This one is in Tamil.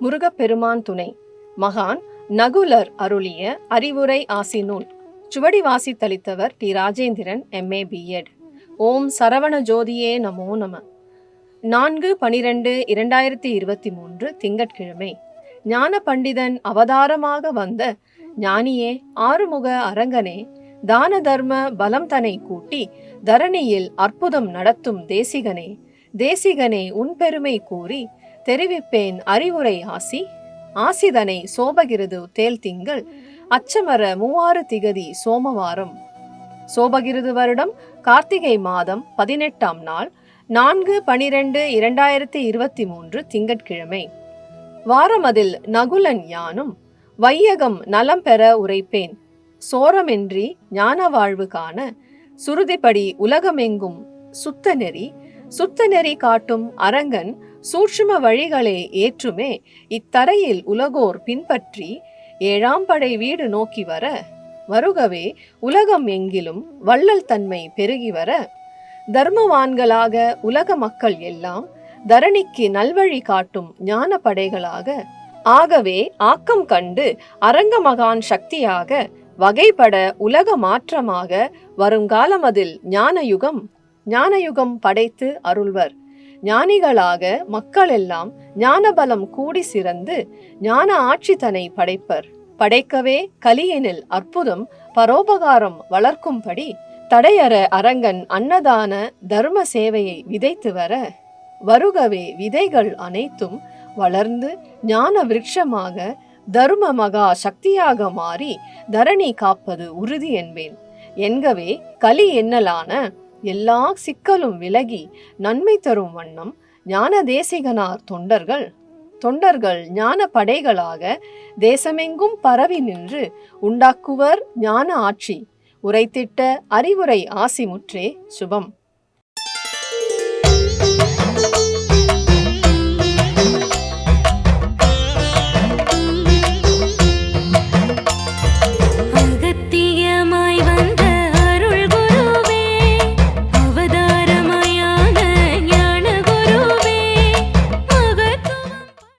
முருகப்பெருமான் துணை. மகான் நகுலர் அருளிய அறிவுரை ஆசி நூல் சுவடி வாசித்தளித்தவர் டி. ராஜேந்திரன் எம்ஏ பிஎட் ஓம் சரவண ஜோதியே நமோ நம. நான்கு பனிரெண்டு இரண்டாயிரத்தி இருபத்தி மூன்று திங்கட்கிழமை. ஞான பண்டிதன் அவதாரமாக வந்த ஞானியே ஆறுமுக அரங்கனே தான தர்ம பலம் தனை கூட்டி தரணியில் அற்புதம் நடத்தும் தேசிகனே தேசிகனே உன் பெருமை கூறி தெரிவிப்பேன் அறிவுரை ஆசி. ஆசிதனை சோபகிருது தேல் திங்கள் அச்சமர மூவாறு திகதி சோமவாரம். சோபகிருது வருடம் கார்த்திகை மாதம் பதினெட்டாம் நாள் நான்கு பனிரெண்டு இரண்டாயிரத்தி இருபத்தி மூன்று திங்கட்கிழமை. வாரமதில் நகுலன் யானும் வையகம் நலம் பெற உரைப்பேன். சோரமின்றி ஞான வாழ்வு காண சுருதிப்படி உலகமெங்கும் சுத்த நெறி சுத்த நெறி காட்டும் அரங்கன் சூட்சும வழிகளே ஏற்றுமே இத்தரையில் உலகோர் பின்பற்றி ஏழாம் படை வீடு நோக்கி வர. வருகவே உலகம் எங்கிலும் வள்ளல் தன்மை பெருகி வர. தர்மவான்களாக உலக மக்கள் எல்லாம் தரணிக்கு நல்வழி காட்டும் ஞான படைகளாக. ஆகவே ஆக்கம் கண்டு அரங்க மகான் சக்தியாக வகைப்பட உலக மாற்றமாக வருங்காலம் அதில் ஞான யுகம் ஞானயுகம் படைத்து அருள்வர். ஞானிகளாக மக்களெல்லாம் ஞானபலம் கூடி சிறந்து ஞான ஆட்சி தனை படைப்பர். படைக்கவே கலியனில் அற்புதம் பரோபகாரம் வளர்க்கும்படி தடையற அரங்கன் அன்னதான தர்ம சேவையை விதைத்து வர. வருகவே விதைகள் அனைத்தும் வளர்ந்து ஞான விருட்சமாக தர்ம மகா சக்தியாக மாறி தரணி காப்பது உறுதி என்பேன். என்கவே கலி என்னலான எல்லா சிக்கலும் விலகி நன்மை தரும் வண்ணம் ஞான தேசிகனார் தொண்டர்கள். தொண்டர்கள் ஞான படைகளாக தேசமெங்கும் பரவி நின்று உண்டாக்குவர் ஞான ஆட்சி. உரைத்திட்ட அறிவுரை ஆசிமுற்றே. சுபம்.